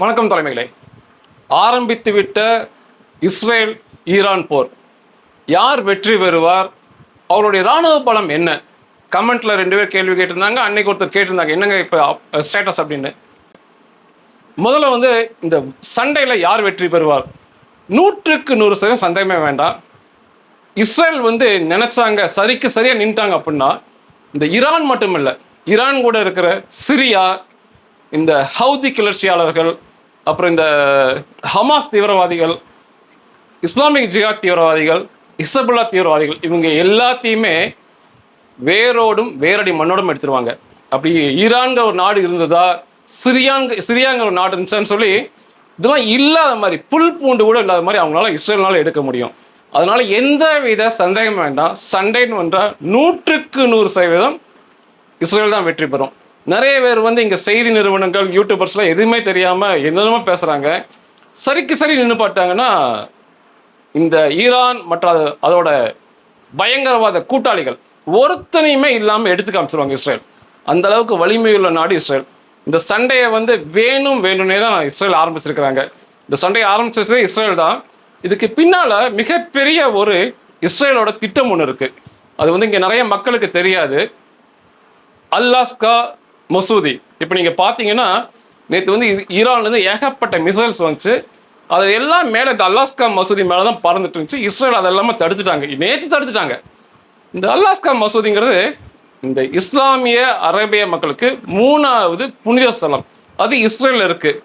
வணக்கம் தலைமைகளே. ஆரம்பித்து விட்ட இஸ்ரேல் ஈரான் போர். யார் வெற்றி பெறுவார்? அவருடைய இராணுவ பலம் என்ன? கமெண்ட்டில் ரெண்டு பேர் கேள்வி கேட்டிருந்தாங்க. அன்னைக்கு ஒருத்தர் கேட்டிருந்தாங்க. என்னங்க இப்போ ஸ்டேட்டஸ் அப்படின்னு. முதல்ல வந்து இந்த சண்டையில் யார் வெற்றி பெறுவார்? நூற்றுக்கு நூறு சதவீதம் சந்தேகமே வேண்டாம். இஸ்ரேல் வந்து நினைச்சாங்க சரிக்கு சரியாக நின்ட்டாங்க அப்படின்னா இந்த ஈரான் மட்டும் இல்லை ஈரான் கூட இருக்கிற சிரியா இந்த ஹவுதி கிளர்ச்சியாளர்கள் அப்புறம் இந்த ஹமாஸ் தீவிரவாதிகள் இஸ்லாமிக் ஜிஹாத் தீவிரவாதிகள் இசபுல்லா தீவிரவாதிகள் இவங்க எல்லாத்தையுமே வேரோடும் வேரடி மண்ணோடும் எடுத்துருவாங்க. அப்படி ஈரான்கிற ஒரு நாடு இருந்ததா சிரியாங்க சிரியாங்கிற ஒரு நாடு இருந்துச்சான்னு சொல்லி இதெல்லாம் இல்லாத மாதிரி புல் பூண்டு கூட இல்லாத மாதிரி அவங்களால இஸ்ரேல்னால எடுக்க முடியும். அதனால எந்த வித சந்தேகம் வேண்டாம். சண்டைன்னு வந்தால் நூற்றுக்கு நூறு சதவீதம் இஸ்ரேல் தான் வெற்றி பெறும். நிறைய பேர் வந்து இங்கே செய்தி நிறுவனங்கள் யூடியூபர்ஸ்லாம் எதுவுமே தெரியாமல் என்னென்னமோ பேசுகிறாங்க சரிக்கு சரி நின்று பார்த்தாங்கன்னா இந்த ஈரான் மற்ற அதோட பயங்கரவாத கூட்டாளிகள் ஒருத்தனையுமே இல்லாமல் எடுத்து காமிச்சிருவாங்க இஸ்ரேல். அந்த அளவுக்கு வலிமையுள்ள நாடு இஸ்ரேல். இந்த சண்டையை வந்து வேணும் வேணும்னே தான் இஸ்ரேல் ஆரம்பிச்சிருக்கிறாங்க. இந்த சண்டையை ஆரம்பிச்சதே இஸ்ரேல் தான். இதுக்கு பின்னால மிகப்பெரிய ஒரு இஸ்ரேலோட திட்டம் ஒன்று இருக்கு. அது வந்து இங்கே நிறைய மக்களுக்கு தெரியாது. அல்லாஸ்கா மசூதி. இப்போ நீங்கள் பார்த்தீங்கன்னா நேற்று வந்து ஈரான்லேருந்து ஏகப்பட்ட மிசைல்ஸ் வந்துச்சு. அது எல்லாம் மேலே இந்த அல்லாஸ்கா மசூதி மேலே தான் பறந்துட்டு இருந்துச்சு. இஸ்ரேல் அது எல்லாமே தடுத்துட்டாங்க. நேற்று தடுத்துட்டாங்க. இந்த அல்லாஸ்கா மசூதிங்கிறது இந்த இஸ்லாமிய அரேபிய மக்களுக்கு மூணாவது புனித ஸ்தலம். அது இஸ்ரேலில் இருக்குது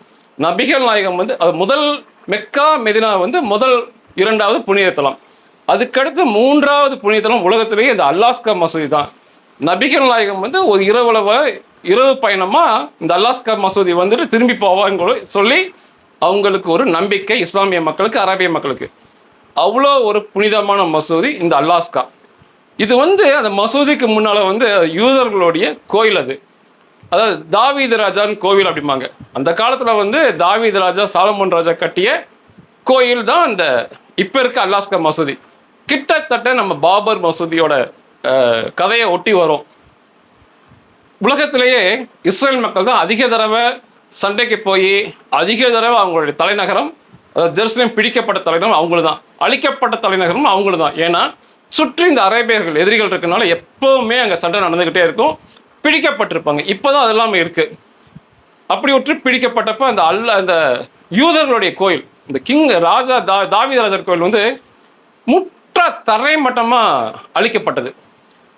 நபிகள் நாயகம் வந்து அது முதல் மெக்கா மெதினா வந்து முதல் இரண்டாவது புனித தலம். அதுக்கடுத்து மூன்றாவது புனித தலம் உலகத்திலேயே இந்த அல்லாஸ்கா மசூதி தான். நபிகள் நாயகம் வந்து ஒரு இரவுல இரவு பயணமா இந்த அல்லாஸ்கா மசூதி வந்துட்டு திரும்பி போவாங்க சொல்லி அவங்களுக்கு ஒரு நம்பிக்கை இஸ்லாமிய மக்களுக்கு அரேபிய மக்களுக்கு. அவ்வளோ ஒரு புனிதமான மசூதி இந்த அல்லாஸ்கா இது வந்து அந்த மசூதிக்கு முன்னால வந்து யூதர்களுடைய கோயில் அது. அதாவது தாவீது ராஜான்னு கோவில் அப்படிம்பாங்க. அந்த காலத்தில் வந்து தாவீது ராஜா சாலமன் ராஜா கட்டிய கோயில் தான் அந்த இப்போ இருக்க அல்லாஸ்கா மசூதி. கிட்டத்தட்ட நம்ம பாபர் மசூதியோட கதையை ஒட்டி வரும். உலகத்திலேயே இஸ்ரேல் மக்கள் தான் அதிக தடவை சண்டைக்கு போய் அதிக தடவை அவங்களுடைய தலைநகரம் ஜெருசலேம் பிடிக்கப்பட்ட தலைநகரம் அவங்களுக்கு தான் அழிக்கப்பட்ட தலைநகரம் அவங்களுக்கு தான் ஏன்னா சுற்றி இந்த அரேபியர்கள் எதிரிகள் இருக்கனால எப்போவுமே அங்கே சண்டை நடந்துக்கிட்டே இருக்கும். பிடிக்கப்பட்டிருப்பாங்க. இப்போதான் அது எல்லாமே இருக்குது அப்படி ஒற்று பிடிக்கப்பட்டப்போ அந்த அல்ல அந்த யூதர்களுடைய கோயில் இந்த கிங் ராஜா தா தாவிதராஜர் கோயில் வந்து முற்ற தரைமட்டமா அழிக்கப்பட்டது.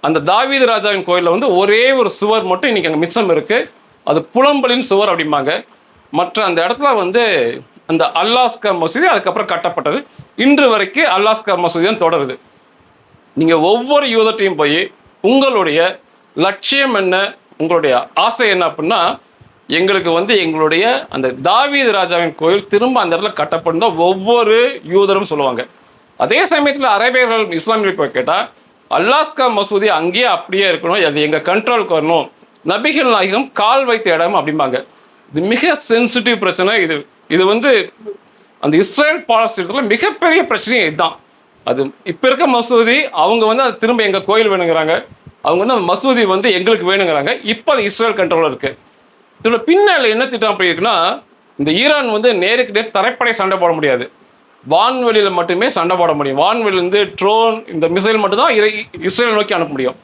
அந்த தாவீது ராஜாவின் கோயிலில் வந்து ஒரே ஒரு சுவர் மட்டும் இன்றைக்கி அங்கே மிச்சம் இருக்குது அது புலம்பலின் சுவர் அப்படிம்பாங்க. மற்ற அந்த இடத்துல வந்து அந்த அல்லாஸ்கா மசூதி அதுக்கப்புறம் கட்டப்பட்டது. இன்று வரைக்கும் அல்லாஸ்கா மசூதி தான் தொடருது. நீங்கள் ஒவ்வொரு யூதர்ட்டையும் போய் உங்களுடைய லட்சியம் என்ன? உங்களுடைய ஆசை என்ன அப்படின்னா எங்களுக்கு வந்து எங்களுடைய அந்த தாவீது ராஜாவின் கோயில் திரும்ப அந்த இடத்துல கட்டப்படும் தான் ஒவ்வொரு யூதரும் சொல்லுவாங்க. அதே சமயத்தில் அரேபியர்கள் இஸ்லாமியர்கள் போய் கேட்டால் அல்லாஸ்கா மசூதி அங்கேயே அப்படியே இருக்கணும். அது எங்கள் கண்ட்ரோலுக்கு வரணும். நபிகள் நாயகம் கால் வைத்த இடம் அப்படிம்பாங்க. இது மிக சென்சிட்டிவ் பிரச்சனை. இது இது வந்து அந்த இஸ்ரேல் பாலஸ்தீனத்தில் மிகப்பெரிய பிரச்சனையே இதுதான். அது இப்போ இருக்க மசூதி அவங்க வந்து அது திரும்ப எங்கள் கோயில் வேணுங்கிறாங்க. அவங்க வந்து அந்த மசூதி வந்து எங்களுக்கு வேணுங்கிறாங்க. இப்போ அது இஸ்ரேல் கண்ட்ரோலில் இருக்குது இதோட பின்னால் என்ன திட்டம் அப்படி இருக்குன்னா இந்த ஈரான் வந்து நேருக்கு நேர் தரைப்படை சண்டை போட முடியாது. வான்வெளியில் மட்டுமே சண்டை போட முடியும். வான்வெளியிலேருந்து ட்ரோன் இந்த மிசைல் மட்டும்தான் இறை- இஸ்ரேல் நோக்கி அனுப்ப முடியும்.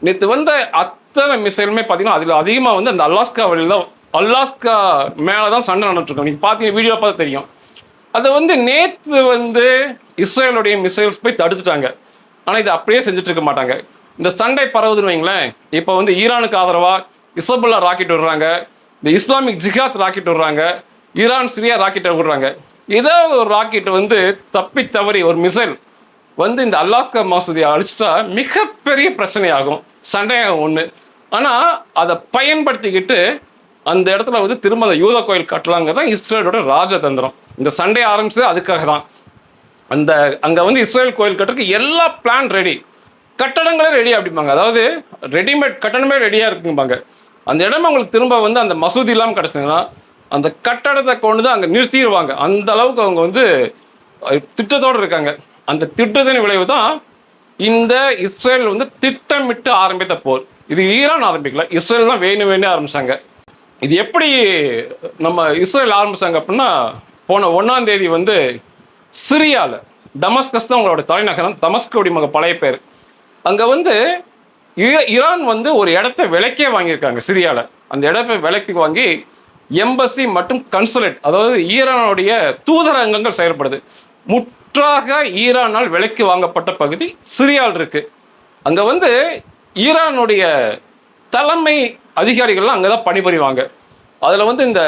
நேற்று வந்த அத்தனை மிசைலுமே பார்த்தீங்கன்னா அதில் அதிகமாக வந்து அந்த அல்லாஸ்கா வழியில் தான் அல்லாஸ்கா மேலே தான் சண்டை நடந்துட்டுருக்கோம். நீங்கள் பார்த்தீங்க வீடியோ பார்த்து தெரியும். அதை வந்து நேற்று வந்து இஸ்ரேலுடைய மிசைல்ஸ் போய் தடுத்துட்டாங்க. ஆனால் இதை அப்படியே செஞ்சுட்டு இருக்க மாட்டாங்க. இந்த சண்டை பரவுதுன்னு வைங்களேன். இப்போ வந்து ஈரானுக்கு ஆதரவாக இசபுல்லா ராக்கெட் விடுறாங்க. இந்த இஸ்லாமிக் ஜிஹாத் ராக்கெட் விடுறாங்க. ஈரான் சிரியா ராக்கெட்டை விடுறாங்க. ஏதாவது ஒரு ராக்கெட் வந்து தப்பி தவறி ஒரு மிசைல் வந்து இந்த அல்லாஸ்கா மசூதியை அழிச்சிட்டா மிகப்பெரிய பிரச்சனையாகும். சண்டையாகும் ஒன்று ஆனால் அதை பயன்படுத்திக்கிட்டு அந்த இடத்துல வந்து திரும்ப அந்த யூத கோயில் கட்டலாங்கிறது தான் இஸ்ரேலோட ராஜதந்திரம். இந்த சண்டை ஆரம்பிச்சது அதுக்காக தான். அந்த அங்கே வந்து இஸ்ரேல் கோயில் கட்டுறதுக்கு எல்லா பிளான் ரெடி கட்டடங்களே ரெடி அப்படிம்பாங்க. அதாவது ரெடிமேட் கட்டணமே ரெடியாக இருக்கும்பாங்க. அந்த இடம் அவங்களுக்கு திரும்ப வந்து அந்த மசூதி இல்லாமல் கிடச்சுங்கன்னா அந்த கட்டடத்தை கொண்டு தான் அங்கே நிறுத்திடுவாங்க அந்த அளவுக்கு அவங்க வந்து திட்டத்தோடு இருக்காங்க. அந்த திட்டத்தின் விளைவு தான் இந்த இஸ்ரேல் வந்து திட்டமிட்டு ஆரம்பித்த போர். இது ஈரான் ஆரம்பிக்கல இஸ்ரேல் தான் வேணும் வேணும் ஆரம்பித்தாங்க இது எப்படி நம்ம இஸ்ரேல் ஆரம்பித்தாங்க அப்படின்னா போன ஒன்றாம் தேதி வந்து சிரியாவில் டமஸ்கஸ் தான் உங்களோட தலைநகரம் தமஸ்கு அப்படிமங்க பழைய பேர். அங்கே வந்து ஈ- ஈரான் வந்து ஒரு இடத்த விலைக்கே வாங்கியிருக்காங்க சிரியாவில் அந்த இடத்த விலைக்கு வாங்கி எம்பசி மற்றும் கன்சுலேட் அதாவது ஈரானுடைய தூதரங்கங்கள் செயல்படுது. முற்றாக ஈரானால் விலைக்கு வாங்கப்பட்ட பகுதி சிரியால் இருக்கு. அங்கே வந்து ஈரானுடைய தலைமை அதிகாரிகள்லாம் அங்கே தான் பணிபுரிவாங்க. அதில் வந்து இந்த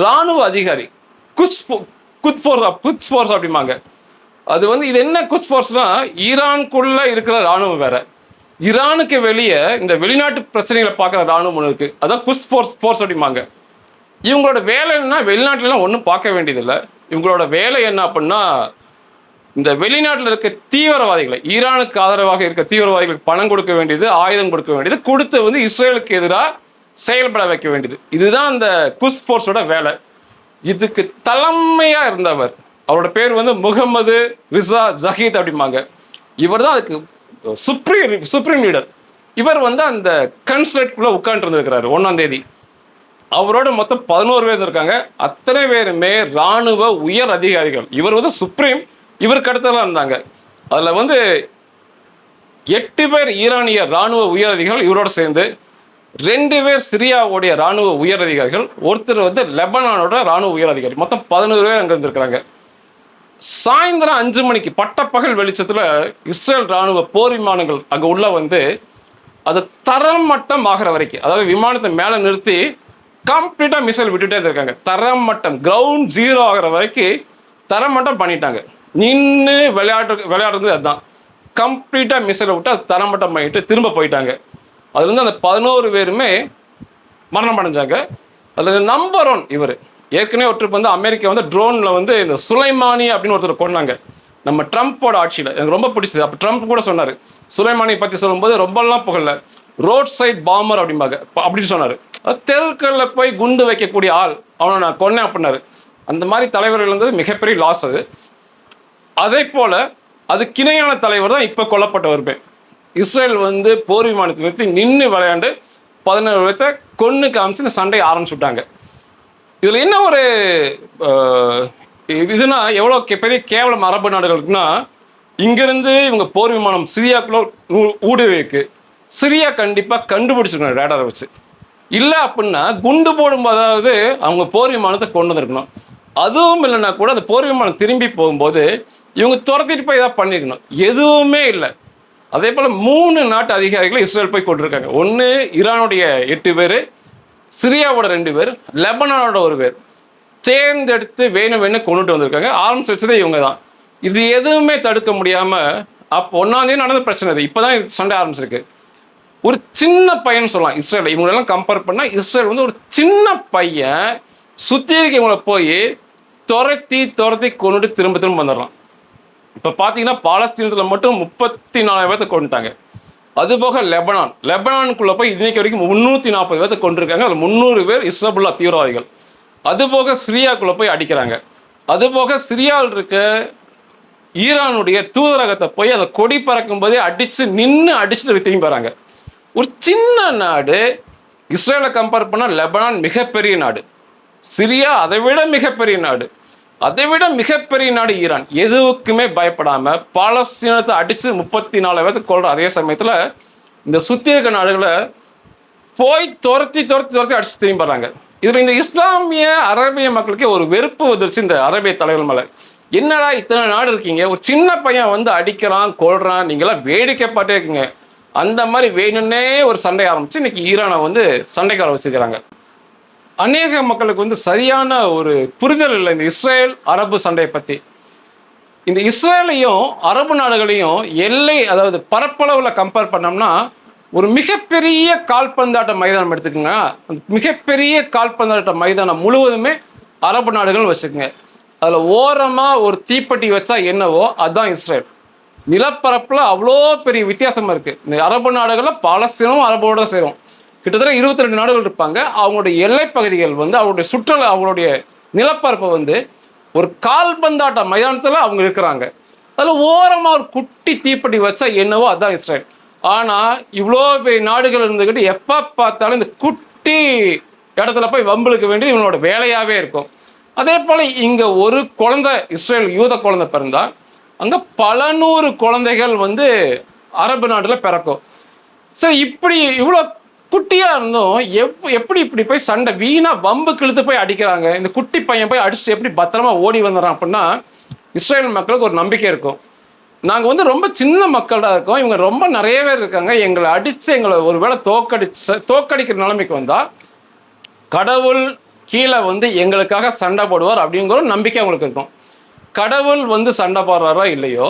இராணுவ அதிகாரி குஸ் குத் ஃபோர்ஸ் குத் ஃபோர்ஸ் அப்படிம்பாங்க. அது வந்து இது என்ன குஸ் ஃபோர்ஸ்னால் ஈரானுக்குள்ள இருக்கிற இராணுவம் வேற. ஈரானுக்கு வெளியே இந்த வெளிநாட்டு பிரச்சனைகளை பார்க்குற இராணுவம் ஒன்று இருக்கு. அதான் குஸ் ஃபோர்ஸ் ஃபோர்ஸ் அப்படிம்பாங்க. இவங்களோட வேலை என்ன வெளிநாட்டிலலாம் ஒன்றும் பார்க்க வேண்டியதில்லை. இவங்களோட வேலை என்ன அப்படின்னா இந்த வெளிநாட்டில் இருக்க தீவிரவாதிகளை ஈரானுக்கு ஆதரவாக இருக்க தீவிரவாதிகளுக்கு பணம் கொடுக்க வேண்டியது ஆயுதம் கொடுக்க வேண்டியது கொடுத்து வந்து இஸ்ரேலுக்கு எதிராக செயல்பட வைக்க வேண்டியது. இதுதான் அந்த குஸ் ஃபோர்ஸோட வேலை. இதுக்கு தலைமையாக இருந்தவர் அவரோட பேர் வந்து முகமது ரிசா ஜஹீத் அப்படிம்பாங்க. இவர் தான் அதுக்கு சுப்ரீம் சுப்ரீம் லீடர். இவர் வந்து அந்த கன்சுலேட்குள்ளே உட்காந்துட்டு இருந்திருக்கிறாரு ஒன்றாம் தேதி. அவரோட மொத்தம் பதினோரு பேர் இருக்காங்க. அத்தனை பேருமே ராணுவ உயர் அதிகாரிகள். இவர் வந்து சுப்ரீம் இவருக்கு அடுத்ததான் இருந்தாங்க. அதில் வந்து எட்டு பேர் ஈரானிய ராணுவ உயர் அதிகாரிகள் இவரோட சேர்ந்து ரெண்டு பேர் சிரியாவுடைய ராணுவ உயர் அதிகாரிகள் ஒருத்தர் வந்து லெபனானோட ராணுவ உயர் அதிகாரி. மொத்தம் பதினோரு பேர் அங்கே இருந்திருக்கிறாங்க. சாயந்தரம் அஞ்சு மணிக்கு பட்டப்பகல் வெளிச்சத்தில் இஸ்ரேல் ராணுவ போர் விமானங்கள் அங்கே உள்ள வந்து அது தரம் மட்டம் ஆகிற வரைக்கும் அதாவது விமானத்தை மேலே நிறுத்தி கம்ப்ளீட்டாக மிசைல் விட்டுட்டே இருக்காங்க. தரம் மட்டம் கிரவுண்ட் ஜீரோ ஆகிற வரைக்கும் தரம் மட்டம் பண்ணிட்டாங்க. நின்று விளையாட்டு விளையாடுறது அதுதான். கம்ப்ளீட்டாக மிசைலை விட்டு அது தரம் மட்டம் பண்ணிட்டு திரும்ப போயிட்டாங்க. அதுலேருந்து அந்த பதினோரு பேருமே மரணம் அடைஞ்சாங்க. அதில் நம்பர் ஒன் இவர். ஏற்கனவே ஒருத்தர் வந்து அமெரிக்கா வந்து ட்ரோனில் வந்து இந்த சுலைமானி அப்படின்னு ஒருத்தர் கொண்டாங்க நம்ம ட்ரம்ப்போட ஆட்சியில். எனக்கு ரொம்ப பிடிச்சது. அப்போ ட்ரம்ப் கூட சொன்னார். சுலைமானி பற்றி சொல்லும்போது ரொம்பலாம் புகழல. ரோட் சைட் பாம்பர் அப்படிம்பாங்க. ப- அப்படின்னு சொன்னார். தெருக்களில் போய் குண்டு வைக்கக்கூடிய ஆள் அவனை நான் கொன்னேன் அப்படின்னாரு. அந்த மாதிரி தலைவர்கள் வந்து மிகப்பெரிய லாஸ் அது. அதே போல் அது கிணையான தலைவர் தான் இப்போ கொல்லப்பட்டவருமே இஸ்ரேல் வந்து போர் விமானத்தை நிறுத்தி நின்று விளையாண்டு பதினேழு பேர்த்த கொன்று காமிச்சு இந்த சண்டையை ஆரம்பிச்சு விட்டாங்க. இதில் என்ன ஒரு இதுனா எவ்வளோ பெரிய கேவலம் அரபு நாடுகளுக்குன்னா இங்கேருந்து இவங்க போர் விமானம் சிரியாக்குள்ள ஊ- ஊடுருவிருக்கு சிரியா கண்டிப்பாக கண்டுபிடிச்சிருக்கணும் ரேடாரை வச்சு. இல்லை அப்படின்னா குண்டு போடும்போதாவது அவங்க போர் விமானத்தை கொண்டு வந்திருக்கணும். அதுவும் இல்லைன்னா கூட அந்த போர் விமானம் திரும்பி போகும்போது இவங்க துரத்திட்டு போய் ஏதாவது பண்ணியிருக்கணும் எதுவுமே இல்லை. அதே போல் மூணு நாட்டு அதிகாரிகளை இஸ்ரேல் போய் கொண்டிருக்காங்க ஒன்று ஈரானுடைய எட்டு பேர் சிரியாவோட ரெண்டு பேர் லெபனானோட ஒரு பேர். தேர்ந்தெடுத்து வேணும் வேணும் கொண்டுட்டு வந்திருக்காங்க. ஆரம்பிச்சு வச்சதே இவங்க தான். இது எதுவுமே தடுக்க முடியாமல் அப்போ ஒன்றாந்தேதி நடந்த பிரச்சனை இது. இப்போ தான் சண்டை ஆரம்பிச்சிருக்கு. ஒரு சின்ன பையன் சொல்லலாம் இஸ்ரேல் இவங்களெல்லாம் கம்பேர் பண்ணால் இஸ்ரேல் வந்து ஒரு சின்ன பையன். சுற்றி இருக்க இவங்களை போய் துரத்தி துரத்தி கொண்டுட்டு திரும்ப திரும்ப வந்துடலாம். இப்போ பார்த்தீங்கன்னா பாலஸ்தீனத்தில் மட்டும் முப்பத்தி நாலாயிரம் பேர்த்த கொண்டுட்டாங்க. அதுபோக லெபனான். லெபனானுக்குள்ளே போய் இன்னைக்கு வரைக்கும் முந்நூற்றி நாற்பது பேர்த்த கொண்டிருக்காங்க. அதில் முந்நூறு பேர் இஸ்ரபுல்லா தீவிரவாதிகள். அதுபோக சிரியாக்குள்ளே போய் அடிக்கிறாங்க. அதுபோக சிரியாவில் இருக்க ஈரானுடைய தூதரகத்தை போய் அதை கொடி பறக்கும் போதே அடித்து நின்று அடிச்சுட்டு திரும்பி வராங்க. ஒரு சின்ன நாடு இஸ்ரேலை கம்பேர் பண்ணால் லெபனான் மிகப்பெரிய நாடு. சிரியா அதை விட மிகப்பெரிய நாடு. அதை விட மிகப்பெரிய நாடு ஈரான். எதுவுக்குமே பயப்படாமல் பாலஸ்தீனத்தை அடித்து முப்பத்தி நாலு பேர்த்து கொள்கிற அதே சமயத்தில் இந்த சுற்றி இருக்க நாடுகளை போய் துரத்தி துரத்தி துரத்தி அடிச்சு திரும்பி வர்றாங்க இதில் இந்த இஸ்லாமிய அரேபிய மக்களுக்கு ஒரு வெறுப்பு வந்துருச்சு இந்த அரேபிய தலைவர் மேலே. என்னடா இத்தனை நாடு இருக்கீங்க? ஒரு சின்ன பையன் வந்து அடிக்கிறான் கொள்றான் நீங்களாம் வேடிக்கை பாட்டே இருக்கீங்க. அந்த மாதிரி வேணும்னே ஒரு சண்டை ஆரம்பிச்சு இன்னைக்கு ஈரானை வந்து சண்டைக்கார வச்சுக்கிறாங்க அநேக மக்களுக்கு வந்து சரியான ஒரு புரிதல் இல்லை இந்த இஸ்ரேல் அரபு சண்டையை பற்றி இந்த இஸ்ரேலையும் அரபு நாடுகளையும் எல்லை அதாவது பரப்பளவில் கம்பேர் பண்ணோம்னா ஒரு மிகப்பெரிய கால்பந்தாட்ட மைதானம் எடுத்துக்கோங்க. மிகப்பெரிய கால்பந்தாட்ட மைதானம் முழுவதுமே அரபு நாடுகள் வச்சுக்கோங்க. அதில் ஓரமாக ஒரு தீப்பெட்டி வச்சா என்னவோ அதுதான் இஸ்ரேல். நிலப்பரப்பில் அவ்வளோ பெரிய வித்தியாசமாக இருக்குது இந்த அரபு நாடுகளில் பாலஸ்தீனும் அரபோட சேரும். கிட்டத்தட்ட இருபத்தி ரெண்டு நாடுகள் இருப்பாங்க. அவங்களுடைய எல்லைப்பகுதிகள் வந்து அவங்களுடைய சுற்றுலா அவங்களுடைய நிலப்பரப்பை வந்து ஒரு கால்பந்தாட்ட மைதானத்தில் அவங்க இருக்கிறாங்க. அதில் ஓரமாக ஒரு குட்டி தீப்பெட்டி வச்சா என்னவோ அதுதான் இஸ்ரேல். ஆனால் இவ்வளோ பெரிய நாடுகள் இருந்துக்கிட்டு எப்போ பார்த்தாலும் இந்த குட்டி இடத்துல போய் வம்புளுக்கு வேண்டியது இவனோட வேலையாகவே இருக்கும். அதே போல் இங்கே ஒரு குழந்தை இஸ்ரேல் யூத குழந்தை பிறந்தால் அங்கே பல நூறு குழந்தைகள் வந்து அரபு நாட்டில் பிறக்கும். ஸோ இப்படி இவ்வளோ குட்டியாக இருந்தும் எப் எப்படி இப்படி போய் சண்டை வீணாக வம்பு கிழுத்து போய் அடிக்கிறாங்க? இந்த குட்டி பையன் போய் அடிச்சுட்டு எப்படி பத்திரமா ஓடி வந்துடுறான் அப்படின்னா இஸ்ரேல் மக்களுக்கு ஒரு நம்பிக்கை இருக்கும். நாங்கள் வந்து ரொம்ப சின்ன மக்களாக இருக்கோம். இவங்க ரொம்ப நிறைய பேர் இருக்காங்க. எங்களை அடித்து எங்களை ஒரு வேளை தோக்கடிச்ச தோக்கடிக்கிற நிலைமைக்கு வந்தால் கடவுள் கீழே வந்து எங்களுக்காக சண்டை போடுவார் அப்படிங்கிற ஒரு நம்பிக்கை அவங்களுக்கு இருக்கும். கடவுள் வந்து சண்டை போடுறாரோ இல்லையோ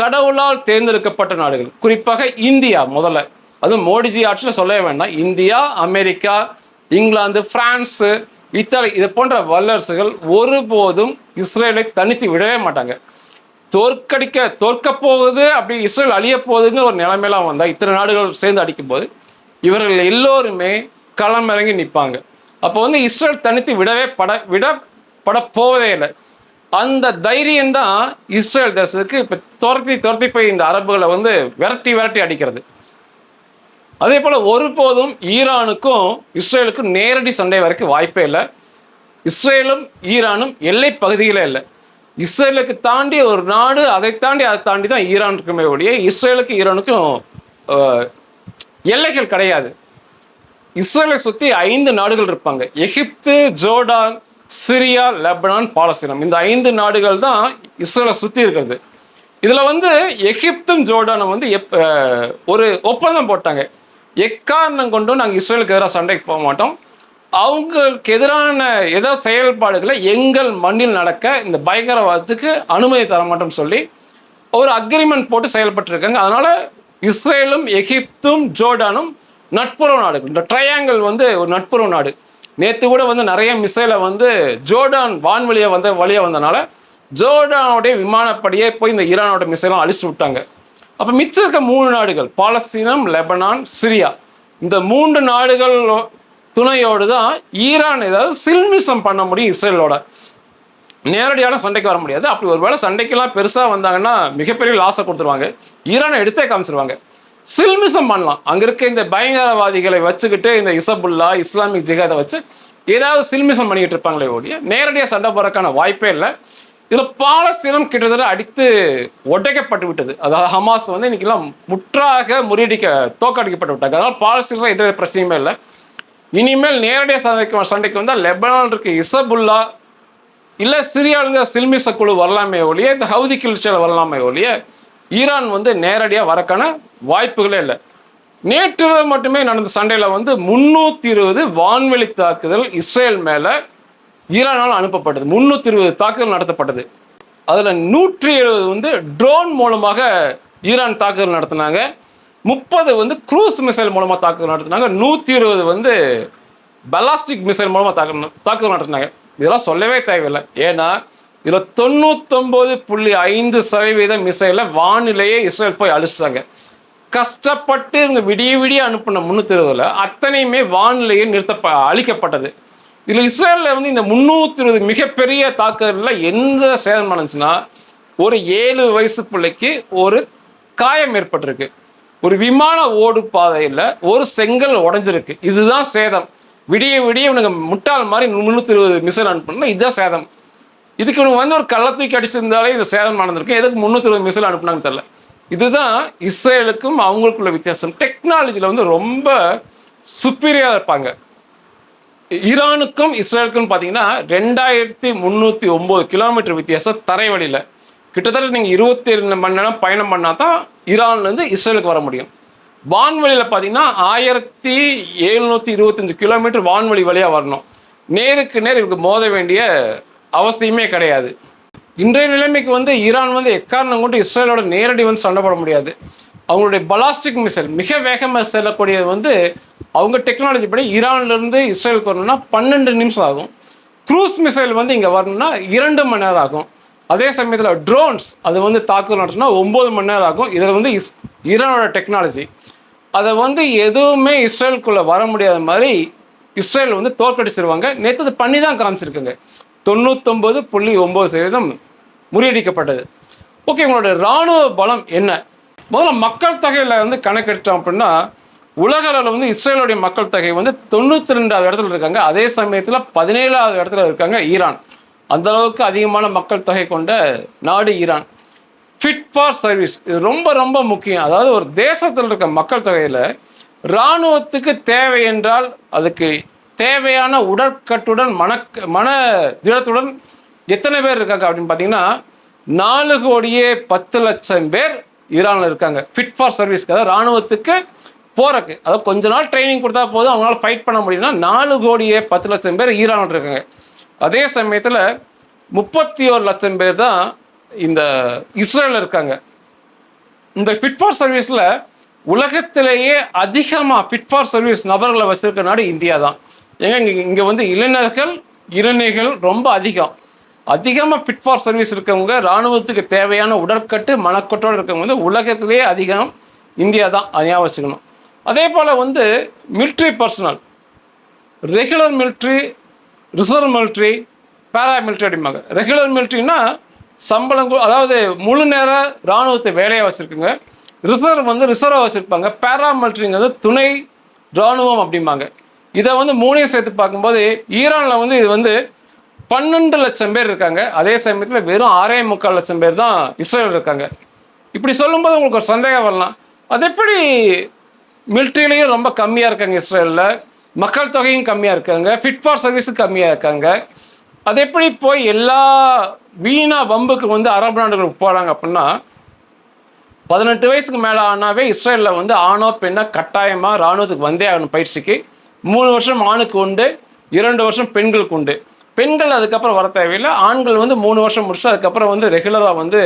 கடவுளால் தேர்ந்தெடுக்கப்பட்ட நாடுகள். குறிப்பாக இந்தியா முதல்ல. அதுவும் மோடிஜி ஆட்சியில் சொல்லவே வேண்டாம். India America England France Italy இது போன்ற வல்லரசுகள் ஒருபோதும் இஸ்ரேலை தனித்து விடவே மாட்டாங்க. தோற்கடிக்க தோற்க போகுது அப்படி இஸ்ரேல் அழிய போகுதுங்கிற ஒரு நிலைமையெல்லாம் வந்தால் இத்தனை நாடுகள் சேர்ந்து அடிக்கும்போது இவர்கள் எல்லோருமே களமிறங்கி நிற்பாங்க அப்போ வந்து இஸ்ரேல் தனித்து விடவே பட விடப்பட போவதே இல்லை. அந்த தைரியம் தான் இஸ்ரேல் தேசத்துக்கு இப்போ துரத்தி துரத்தி போய் இந்த அரபுகளை வந்து விரட்டி விரட்டி அடிக்கிறது. அதே போல் ஒருபோதும் ஈரானுக்கும் இஸ்ரேலுக்கும் நேரடி சண்டை வரைக்கும் வாய்ப்பே இல்லை. இஸ்ரேலும் ஈரானும் எல்லை பகுதிகளே இல்லை. இஸ்ரேலுக்கு தாண்டி ஒரு நாடு அதை தாண்டி அதை தாண்டி தான் ஈரான் இருக்குமே ஒழிய இஸ்ரேலுக்கு ஈரானுக்கும் எல்லைகள் கிடையாது. இஸ்ரேலை சுற்றி ஐந்து நாடுகள் இருப்பாங்க. எகிப்து ஜோர்டான் சிரியா லெபனான் பாலஸ்தீனம். இந்த ஐந்து நாடுகள் தான் இஸ்ரேலை சுற்றி இருக்கிறது. இதில் வந்து எகிப்தும் ஜோர்டானும் வந்து எப் ஒரு ஒப்பந்தம் போட்டாங்க. எக்காரணம் கொண்டும் நாங்கள் இஸ்ரேலுக்கு எதிராக சண்டைக்கு போக மாட்டோம். அவங்களுக்கு எதிரான ஏதோ செயல்பாடுகளை எங்கள் மண்ணில் நடக்க இந்த பயங்கரவாதத்துக்கு அனுமதி தர மாட்டோம் சொல்லி ஒரு அக்ரிமெண்ட் போட்டு செயல்பட்டு இருக்காங்க இஸ்ரேலும் எகிப்தும் ஜோர்டானும் நட்புறவு நாடுகள். இந்த ட்ரையாங்கிள் வந்து ஒரு நட்புறவு நாடு. நேற்று கூட வந்து நிறைய மிசைலை வந்து ஜோர்டான் வான்வெளியை வந்த வழியாக வந்தனால ஜோர்டானுடைய விமானப்படியே போய் இந்த ஈரானோட மிசைலாம் அழிச்சு விட்டாங்க. அப்போ மிச்சம் இருக்க மூணு நாடுகள் பாலஸ்தீனம் லெபனான் சிரியா. இந்த மூன்று நாடுகள் துணையோடு தான் ஈரான் ஏதாவது சில்மிசம் பண்ண முடியும் இஸ்ரேலோட. நேரடியான சண்டைக்கு வர முடியாது. அப்படி ஒருவேளை சண்டைக்கெல்லாம் பெருசாக வந்தாங்கன்னா மிகப்பெரிய லாஸை கொடுத்துருவாங்க. ஈரானை எடுத்தே காமிச்சிருவாங்க. சில்மிசம் பண்ணலாம். அங்கே இருக்க இந்த பயங்கரவாதிகளை வச்சுக்கிட்டு இந்த இசபுல்லா இஸ்லாமிக் ஜிகாதை வச்சு ஏதாவது சில்மிசம் பண்ணிக்கிட்டு இருப்பாங்களே ஓடிய நேரடியாக சண்டை போறதுக்கான வாய்ப்பே இல்லை. இதில் பாலஸ்தீனம் கிட்டத்தட்ட அடித்து உடைக்கப்பட்டு விட்டது. அதாவது ஹமாஸ் வந்து இன்னைக்கெல்லாம் முற்றாக முறியடிக்க தோக்கடிக்கப்பட்டு விட்டாங்க. அதனால் பாலஸ்தீனம் எந்த பிரச்சனையுமே இல்லை. இனிமேல் நேரடியாக சண்டைக்கு சண்டைக்கு வந்தால் லெபனான் இருக்கு இசபுல்லா இல்லை சிரியாவிலேருந்து சில்மிச குழு வரலாமே ஒழிய இந்த ஹவுதி கிழ்ச்சியில் வரலாமே ஒழிய ஈரான் வந்து நேரடியாக வரக்கான வாய்ப்புகளே இல்லை. நேற்று மட்டுமே நடந்த சண்டையில் வந்து முந்நூற்றி இருபது வான்வெளி தாக்குதல் இஸ்ரேல் மேலே ஈரானால் அனுப்பப்பட்டது. முந்நூற்றி இருபது தாக்குதல் நடத்தப்பட்டது. அதில் நூற்றி எழுபது வந்து ட்ரோன் மூலமாக ஈரான் தாக்குதல் நடத்தினாங்க. முப்பது வந்து க்ரூஸ் மிசைல் மூலமாக தாக்குதல் நடத்தினாங்க. நூற்றி இருபது வந்து பலாஸ்டிக் மிசைல் மூலமாக தாக்குதல் தாக்குதல் நடத்தினாங்க. இதெல்லாம் சொல்லவே தேவையில்லை. ஏன்னா இதில் தொண்ணூத்தொம்பது புள்ளி ஐந்து சதவீத மிசைலை வானிலையே இஸ்ரேல் போய் அழிச்சிட்டாங்க. கஷ்டப்பட்டு இவங்க விடிய விடிய அனுப்பின முந்நூற்றி இருபதுல அத்தனையுமே வானிலையே நிறுத்த அழிக்கப்பட்டது. இதில் இஸ்ரேலில் வந்து இந்த முந்நூற்றி இருபது மிகப்பெரிய தாக்குதலில் எந்த சேதம் நடந்துச்சுன்னா ஒரு ஏழு வயசு பிள்ளைக்கு ஒரு காயம் ஏற்பட்டிருக்கு. ஒரு விமான ஓடு பாதையில் ஒரு செங்கல் உடஞ்சிருக்கு. இதுதான் சேதம். விடிய விடிய இவனுங்க முட்டாள் மாதிரி முந்நூற்றி இருபது மிசைல் அனுப்பணும்னா இதுதான் சேதம். இதுக்கு இவங்க வந்து ஒரு கள்ளத்தூக்கி அடிச்சிருந்தாலே இந்த சேதம் நடந்திருக்கு எதுக்கு முந்நூற்றி இருபது மிசைல் அனுப்புனாங்க தெரியல. இதுதான் இஸ்ரேலுக்கும் அவங்களுக்குள்ள வித்தியாசம். டெக்னாலஜியில் வந்து ரொம்ப சுப்பீரியராக இருப்பாங்க. ஈரானுக்கும் இஸ்ரேலுக்கும் பார்த்தீங்கன்னா ரெண்டாயிரத்தி முந்நூற்றி ஒம்பது கிலோமீட்டர் வித்தியாசம் தரைவழியில். கிட்டத்தட்ட நீங்கள் இருபத்தி ரெண்டு மணி நேரம் பயணம் பண்ணால் தான் ஈரான்லேருந்து இஸ்ரேலுக்கு வர முடியும். வான்வழியில் பார்த்தீங்கன்னா ஆயிரத்தி எழுநூற்றி இருபத்தஞ்சி கிலோமீட்டர் வான்வழி வழியாக வரணும். நேருக்கு நேர் இவங்க மோத வேண்டிய அவசியமே கிடையாது. இன்றைய நிலைமைக்கு வந்து ஈரான் வந்து எக்காரணம் கொண்டு இஸ்ரேலோட நேரடி வந்து சண்டை போட முடியாது. அவங்களுடைய பலாஸ்டிக் மிசைல் மிக வேகமாக செல்லக்கூடியது வந்து அவங்க டெக்னாலஜி படி ஈரான்லேருந்து இஸ்ரேலுக்கு வரணும்னா பன்னெண்டு நிமிஷம் ஆகும். க்ரூஸ் மிசைல் வந்து இங்கே வரணும்னா இரண்டு மணி நேரம் ஆகும். அதே சமயத்தில் ட்ரோன்ஸ் அது வந்து தாக்குதல் நடத்தினா ஒம்பது மணி நேரம் ஆகும். இதில் வந்து இஸ் ஈரானோட டெக்னாலஜி அதை வந்து எதுவுமே இஸ்ரேலுக்குள்ளே வர முடியாத மாதிரி இஸ்ரேல் வந்து தோற்கடிச்சிருவாங்க. நேற்று அது பண்ணி தான் காமிச்சிருக்குங்க. தொண்ணூத்தொம்பது புள்ளி ஒம்பது சதவீதம் முறியடிக்கப்பட்டது. ஓகே உங்களோட இராணுவ பலம் என்ன? முதல்ல மக்கள் தொகையில் வந்து கணக்கெடுத்தோம் அப்படின்னா உலக அளவில் வந்து இஸ்ரேலுடைய மக்கள் தொகை வந்து தொண்ணூற்றி ரெண்டாவது இடத்துல இருக்காங்க. அதே சமயத்தில் பதினேழாவது இடத்துல இருக்காங்க ஈரான். அந்த அளவுக்கு அதிகமான மக்கள் தொகை கொண்ட நாடு ஈரான். ஃபிட் ஃபார் சர்வீஸ் இது ரொம்ப ரொம்ப முக்கியம். அதாவது ஒரு தேசத்தில் இருக்க மக்கள் தொகையில் இராணுவத்துக்கு தேவை என்றால் அதுக்கு தேவையான உடற்கட்டுடன் மன மன திடத்துடன் எத்தனை பேர் இருக்காங்க அப்படின்னு பார்த்தீங்கன்னா நாலு கோடியே பத்து லட்சம் பேர் ஈரானில் இருக்காங்க. ஃபிட் ஃபார் சர்வீஸ்க்கு அதாவது இராணுவத்துக்கு போறக்கு அதாவது கொஞ்ச நாள் ட்ரைனிங் கொடுத்தா போதும் அவங்களால ஃபைட் பண்ண முடியும்னா நாலு கோடியே பத்து லட்சம் பேர் ஈரானில் இருக்காங்க. அதே சமயத்தில் முப்பத்தி ஒரு லட்சம் பேர் தான் இந்த இஸ்ரேலில் இருக்காங்க. இந்த ஃபிட் ஃபார் சர்வீஸில் உலகத்திலேயே அதிகமாக ஃபிட் ஃபார் சர்வீஸ் நபர்களை வச்சிருக்க நாடு இந்தியா தான். ஏங்க இங்கே இங்கே வந்து இளைஞர்கள் இளைஞர்கள் ரொம்ப அதிகம். அதிகமாக ஃபிட் ஃபார் சர்வீஸ் இருக்கவங்க இராணுவத்துக்கு தேவையான உடற்கட்டு மனக்கட்டோடு இருக்கவங்க வந்து உலகத்திலேயே அதிகம். இந்தியா தான் அதையாக வச்சுக்கணும். அதே போல் வந்து military personnel regular military reserve military para military அப்படிம்பாங்க ரெகுலர் மிலிட்ரினா சம்பளம் அதாவது முழு நேர இராணுவத்தை வேலையாக வச்சுருக்குங்க. ரிசர்வ் வந்து ரிசர்வாக வச்சுருப்பாங்க. பேரா மிலிட்ரிங்கிறது துணை இராணுவம் அப்படிம்பாங்க. இதை வந்து மூணையும் சேர்த்து பார்க்கும்போது ஈரானில் வந்து இது வந்து பன்னெண்டு லட்சம் பேர் இருக்காங்க. அதே சமயத்தில் வெறும் ஆறே முக்கால் லட்சம் பேர் தான் இஸ்ரேல் இருக்காங்க. இப்படி சொல்லும்போது உங்களுக்கு ஒரு சந்தேகம் வரலாம். அது எப்படி மிலிட்ரிலையும் ரொம்ப கம்மியாக இருக்காங்க இஸ்ரேலில்? மக்கள் தொகையும் கம்மியாக இருக்காங்க. ஃபிட் ஃபார் சர்வீஸும் கம்மியாக இருக்காங்க. அது எப்படி போய் எல்லா வீணா வம்புக்கு வந்து அரபு நாடுகளுக்கு போகிறாங்க அப்படின்னா பதினெட்டு வயசுக்கு மேலே ஆனாவே இஸ்ரேலில் வந்து ஆணோ பெண்ணோ கட்டாயமாக இராணுவத்துக்கு வந்தே ஆகணும் பயிற்சிக்கு. மூணு வருஷம் ஆணுக்கு உண்டு இரண்டு வருஷம் பெண்களுக்கு உண்டு. பெண்கள் அதுக்கப்புறம் வர தேவையில்லை. ஆண்கள் வந்து மூணு வருஷம் முடிச்சு அதுக்கப்புறம் வந்து ரெகுலராக வந்து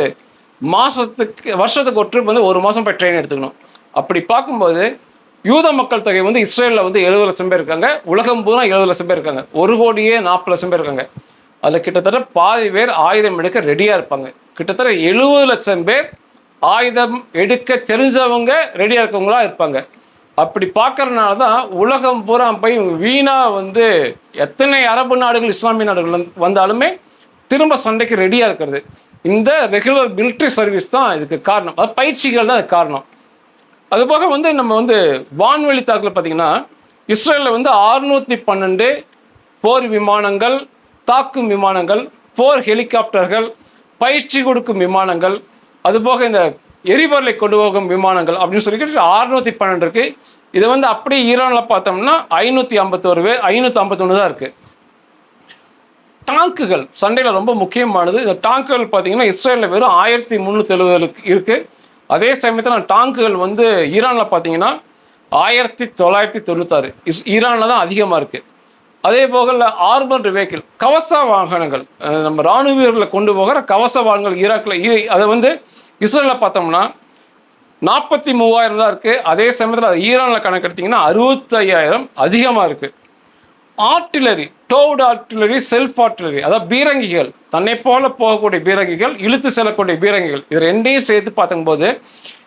மாதத்துக்கு வருஷத்துக்கு ஒரு ட்ரிப் வந்து ஒரு மாதம் போய் ட்ரெயின் எடுத்துக்கணும். அப்படி பார்க்கும்போது யூத மக்கள் தொகை வந்து இஸ்ரேலில் வந்து எழுபது லட்சம் பேர் இருக்காங்க. உலகம் பூரா எழுபது லட்சம் பேர் இருக்காங்க. ஒரு கோடியே நாற்பது லட்சம் பேர் இருக்காங்க. அதில் கிட்டத்தட்ட பாதி பேர் ஆயுதம் எடுக்க ரெடியாக இருப்பாங்க. கிட்டத்தட்ட எழுபது லட்சம் பேர் ஆயுதம் எடுக்க தெரிஞ்சவங்க ரெடியாக இருக்கவங்களா இருப்பாங்க. அப்படி பார்க்கறனால தான் உலகம் பூரா போய் வீணாக வந்து எத்தனை அரபு நாடுகள் இஸ்லாமிய நாடுகள் வந்தாலுமே திரும்ப சண்டைக்கு ரெடியாக இருக்கிறது. இந்த ரெகுலர் மிலிட்ரி சர்வீஸ் தான் இதுக்கு காரணம். அது பயிற்சிகள் தான் அதுக்கு காரணம். அதுபோக வந்து நம்ம வந்து வான்வெளி தாக்குதல் பார்த்தீங்கன்னா இஸ்ரேலில் வந்து அறுநூற்றி பன்னெண்டு போர் விமானங்கள் தாக்கும் விமானங்கள் போர் ஹெலிகாப்டர்கள் பயிற்சி கொடுக்கும் விமானங்கள் அதுபோக இந்த எரிபொருளை கொண்டு போகும் விமானங்கள் அப்படின்னு சொல்லிக்கிட்டு அறுநூற்றி பன்னெண்டு இருக்கு. இதை வந்து அப்படியே ஈரானில் பார்த்தோம்னா ஐநூற்றி ஐம்பத்தோரு பேர் ஐநூற்றி ஐம்பத்தொன்று தான் இருக்குது டாங்குகள் சண்டையில் ரொம்ப முக்கியமானது. இந்த டாங்குகள் பார்த்தீங்கன்னா இஸ்ரேலில் வெறும் ஆயிரத்தி முந்நூற்றி எழுபது இருக்குது அதே சமயத்தில் டாங்குகள் வந்து ஈரானில் பார்த்தீங்கன்னா ஆயிரத்தி தொள்ளாயிரத்தி தொண்ணூத்தாறு. இஸ் ஈரானில் தான் அதிகமாக இருக்குது அதே போக ஆர்பன் வெஹிக்கிள் கவச வாகனங்கள் நம்ம ராணுவ வீரர்களை கொண்டு போகிற கவச வாகனங்கள் ஈராக்கில் ஈ- அதை வந்து இஸ்ரேலில் பார்த்தோம்னா நாற்பத்தி மூவாயிரம் தான் இருக்குது அதே சமயத்தில் அது ஈரானில் கணக்கெடுத்திங்கன்னா அறுபத்தையாயிரம் அதிகமாக இருக்குது artillery towed artillery self artillery அதாவது பீரங்கிகள் தன்னை போல போகக்கூடிய பீரங்கிகள் இழுத்து செல்லக்கூடிய பீரங்கிகள் இது ரெண்டையும் சேர்த்து பார்த்தும்போது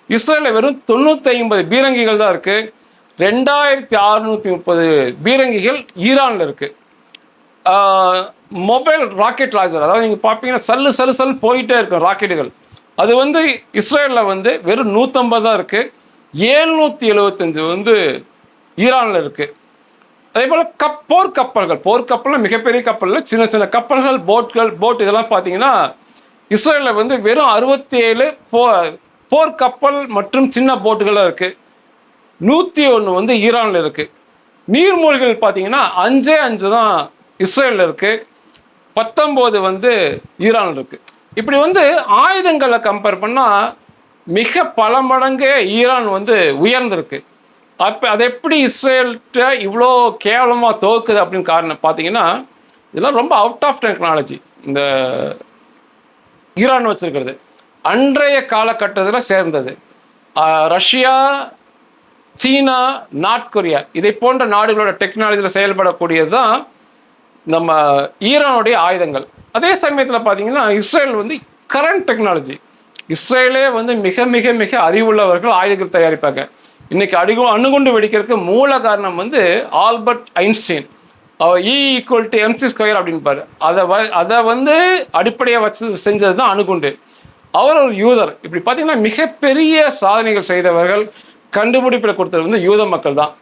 இஸ்ரேலில் வெறும் தொண்ணூற்றி ஐம்பது பீரங்கிகள் தான் இருக்குது ரெண்டாயிரத்தி அறுநூற்றி முப்பது பீரங்கிகள் ஈரானில் இருக்குது மொபைல் ராக்கெட் லாஞ்சர் அதாவது நீங்கள் பார்ப்பீங்கன்னா சல்லு சல்லு சல் போயிட்டே இருக்கும் ராக்கெட்டுகள். அது வந்து இஸ்ரேலில் வந்து வெறும் நூற்றம்பது தான் இருக்குது ஏழ்நூற்றி எழுபத்தஞ்சு வந்து ஈரானில் இருக்குது அதே போல் கப் போர் கப்பல்கள் போர்க்கப்பலில் மிகப்பெரிய கப்பலில் சின்ன சின்ன கப்பல்கள் போட்கள் போட் இதெல்லாம் பார்த்தீங்கன்னா இஸ்ரேலில் வந்து வெறும் அறுபத்தி ஏழு போ போர் கப்பல் மற்றும் சின்ன போட்டுகளாக இருக்குது நூற்றி ஒன்று வந்து ஈரானில் இருக்குது நீர்மூழ்கிகள் பார்த்தீங்கன்னா அஞ்சே அஞ்சு தான் இஸ்ரேலில் இருக்குது பத்தொம்போது வந்து ஈரானில் இருக்குது இப்படி வந்து ஆயுதங்களை கம்பேர் பண்ணால் மிக பல மடங்கு ஈரான் வந்து உயர்ந்திருக்கு. அப்போ அது எப்படி இஸ்ரேல்கிட்ட இவ்வளோ கேவலமாக தோக்குது அப்படின்னு காரணம் பார்த்தீங்கன்னா இதெல்லாம் ரொம்ப அவுட் ஆஃப் டெக்னாலஜி இந்த ஈரான் வச்சுருக்கிறது. அன்றைய காலகட்டத்தில் சேர்ந்தது. ரஷ்யா சீனா நார்த் கொரியா இதை போன்ற நாடுகளோட டெக்னாலஜியில் செயல்படக்கூடியது தான் நம்ம ஈரானுடைய ஆயுதங்கள். அதே சமயத்தில் பார்த்தீங்கன்னா இஸ்ரேல் வந்து கரண்ட் டெக்னாலஜி இஸ்ரேலே வந்து மிக மிக மிக அறிவுள்ளவர்கள் ஆயுதங்கள் தயாரிப்பாங்க. இன்னைக்கு அடிகு அணுகுண்டு வெடிக்கிறதுக்கு மூல காரணம் வந்து Albert Einstein. Our E equal to MC square அப்படின்பாரு. அதை வ அதை வந்து அடிப்படையாக வச்சு செஞ்சது தான் அணுகுண்டு. அவர் ஒரு யூதர். இப்படி பார்த்தீங்கன்னா மிகப்பெரிய சாதனைகள் செய்தவர்கள் கண்டுபிடிப்பில் கொடுத்தது வந்து யூத மக்கள் தான்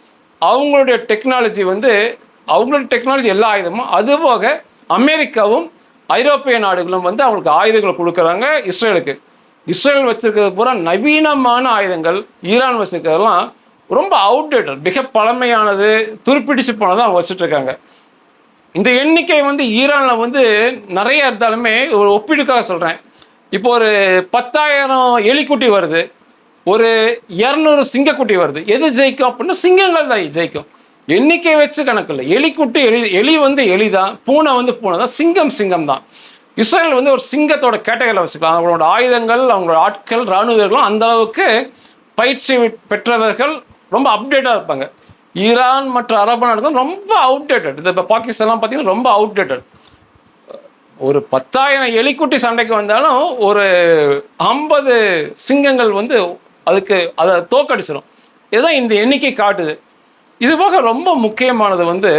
அவங்களுடைய டெக்னாலஜி வந்து அவங்களுடைய டெக்னாலஜி எல்லா ஆயுதமும் அதுபோக அமெரிக்காவும் ஐரோப்பிய நாடுகளும் வந்து அவங்களுக்கு ஆயுதங்களை கொடுக்குறாங்க இஸ்ரேலுக்கு. இஸ்ரேல் வச்சிருக்கிறது பூரா நவீனமான ஆயுதங்கள். ஈரான் வச்சிருக்கிறதெல்லாம் ரொம்ப அவுடேட்டட் மிக பழமையானது துருப்பிடிச்சு போனதை அவங்க வச்சுட்டு இருக்காங்க இந்த எண்ணிக்கை வந்து ஈரானில் வந்து நிறைய இருந்தாலுமே ஒரு ஒப்பீடுக்காக சொல்கிறேன் இப்போ ஒரு பத்தாயிரம் எலிக்குட்டி வருது. ஒரு இரநூறு சிங்கக்குட்டி வருது. எது ஜெயிக்கும் அப்படின்னா சிங்கங்கள் தான் ஜெயிக்கும். எண்ணிக்கை வச்சு கணக்கு இல்லை. எலிக்குட்டி எலி எலி வந்து எலி தான் பூனை வந்து பூனை தான் சிங்கம் சிங்கம் தான் இஸ்ரேல் வந்து ஒரு சிங்கத்தோட கேட்டகரியில் வச்சுக்கலாம். அவங்களோட ஆயுதங்கள் அவங்களோட ஆட்கள் இராணுவ வீரர்களும் அந்த அளவுக்கு பயிற்சி பெற்றவர்கள் ரொம்ப அப்டேட்டாக இருப்பாங்க. ஈரான் மற்ற அரபு நாடுகள் ரொம்ப அவுடேட்டட் இது இப்போ பாகிஸ்தான்லாம் பார்த்தீங்கன்னா ரொம்ப அவுடேட்டட் ஒரு பத்தாயிரம் எலிக்குட்டி சண்டைக்கு வந்தாலும் ஒரு ஐம்பது சிங்கங்கள் வந்து அதுக்கு அதை தோக்கடிச்சிடும் இதுதான் இந்த எண்ணிக்கை காட்டுது. இது போக ரொம்ப முக்கியமானது வந்து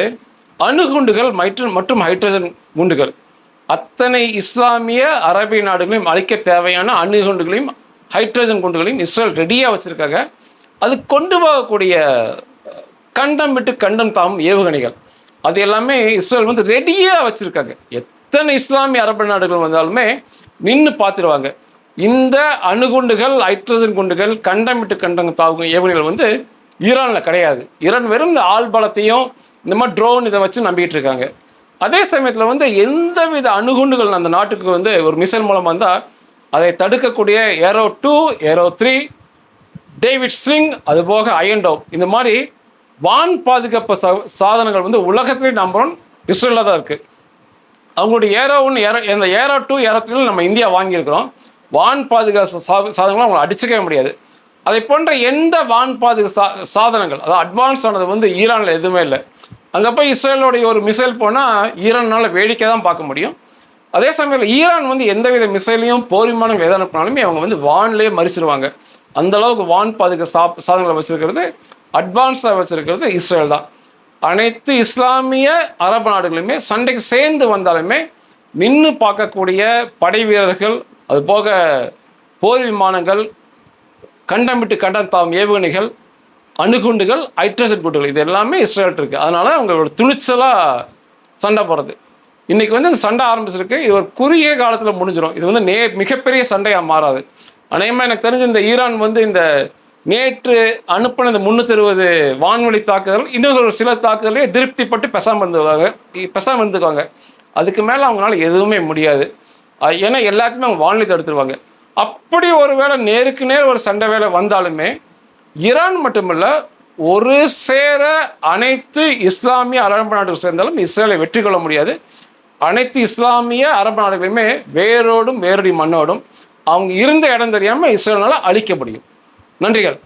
அணுகுண்டுகள் மைட்ரன் மற்றும் ஹைட்ரஜன் குண்டுகள். அத்தனை இஸ்லாமிய அரபிய நாடுகளையும் அழிக்க தேவையான அணுகுண்டுகளையும் ஹைட்ரஜன் குண்டுகளையும் இஸ்ரேல் ரெடியாக வச்சுருக்காங்க. அது கொண்டு போகக்கூடிய கண்டம் விட்டு கண்டம் தாமும் ஏவுகணைகள். அது எல்லாமே இஸ்ரேல் வந்து ரெடியாக வச்சுருக்காங்க. எத்தனை இஸ்லாமிய அரபு நாடுகள் வந்தாலுமே நின்று பார்த்துருவாங்க இந்த அணுகுண்டுகள் ஹைட்ரஜன் குண்டுகள் கண்டம் விட்டு கண்டம் தாக்கும் ஏவுகணைகள் வந்து ஈரானில் கிடையாது. ஈரான் வெறும் இந்த ஆள் பலத்தையும் இந்த மாதிரி ட்ரோன் இதை வச்சு நம்பிக்கிட்டு இருக்காங்க. அதே சமயத்தில் வந்து எந்த வித அணுகுண்டுகள் அந்த நாட்டுக்கு வந்து ஒரு மிசைல் மூலம் வந்தால் அதை தடுக்கக்கூடிய Arrow two Arrow three David Sling அது போக அயன்டோ இந்த மாதிரி வான் பாதுகாப்பு சா சாதனங்கள் வந்து உலகத்திலே நம்பர் ஒன் இஸ்ரேலில் தான் இருக்குது அவங்களுடைய ஏரோ ஒன்று ஏரோ இந்த ஏரோ டூ ஏரோ த்ரீ நம்ம இந்தியா வாங்கியிருக்கிறோம். வான் பாதுகாப்பு சா சாதனங்களும் அவங்களை அடிச்சுக்கவே முடியாது. அதை போன்ற எந்த வான் பாதுகா சா சாதனங்கள் அதாவது அட்வான்ஸ் ஆனது வந்து ஈரானில் எதுவுமே இல்லை. அங்கே போய் இஸ்ரேலோடைய ஒரு மிசைல் போனால் ஈரானால் வேடிக்கை தான் பார்க்க முடியும். அதே சமயத்தில் ஈரான் வந்து எந்தவித மிசைலையும் போர் விமானங்கள் எதை அனுப்பினாலுமே அவங்க வந்து வான்லேயே மறிச்சிருவாங்க. அந்த அளவுக்கு வான் பாதுகா சா சாதனங்களை வச்சிருக்கிறது அட்வான்ஸாக வச்சிருக்கிறது இஸ்ரேல் தான். அனைத்து இஸ்லாமிய அரபு நாடுகளுமே சண்டைக்கு சேர்ந்து வந்தாலுமே நின்று பார்க்கக்கூடிய படை வீரர்கள் அது போக போர் விமானங்கள் கண்டம் விட்டு கண்டம் தாம் ஏவுகணைகள் அணுகுண்டுகள் ஹைட்ரஜன் குண்டுகள் இது எல்லாமே இஸ்ரேல் இருக்குது அதனால் அவங்களோட துணிச்சலாக சண்டை போடுறது. இன்றைக்கி வந்து இந்த சண்டை ஆரம்பிச்சிருக்கு. இது ஒரு குறுகிய காலத்தில் முடிஞ்சிடும் இது வந்து நே மிகப்பெரிய சண்டையாக மாறாது. அநேகமாக எனக்கு தெரிஞ்ச இந்த ஈரான் வந்து இந்த நேற்று அனுப்பின இந்த முந்நூற்றி இருபது வான்வழி தாக்குதல் இன்னும் ஒரு சில தாக்குதலையே திருப்திப்பட்டு பெசாமல் இருந்துவாங்க பெசாமல் இருந்துக்குவாங்க அதுக்கு மேலே அவங்களால எதுவுமே முடியாது. ஏன்னா எல்லாத்தையுமே அவங்க வான்வழி தடுத்துருவாங்க அப்படி ஒரு வேளை நேருக்கு நேர் ஒரு சண்டை வேலை வந்தாலுமே ஈரான் மட்டுமல்ல ஒரு சேர அனைத்து இஸ்லாமிய அரபு நாடுகள் சேர்ந்தாலும் இஸ்ரேலை வெற்றி கொள்ள முடியாது. அனைத்து இஸ்லாமிய அரபு நாடுகளையுமே வேரோடும் வேரடி மண்ணோடும் அவங்க இருந்த இடம் தெரியாமல் இஸ்ரேல்னால அழிக்க முடியும். நன்றிகள்.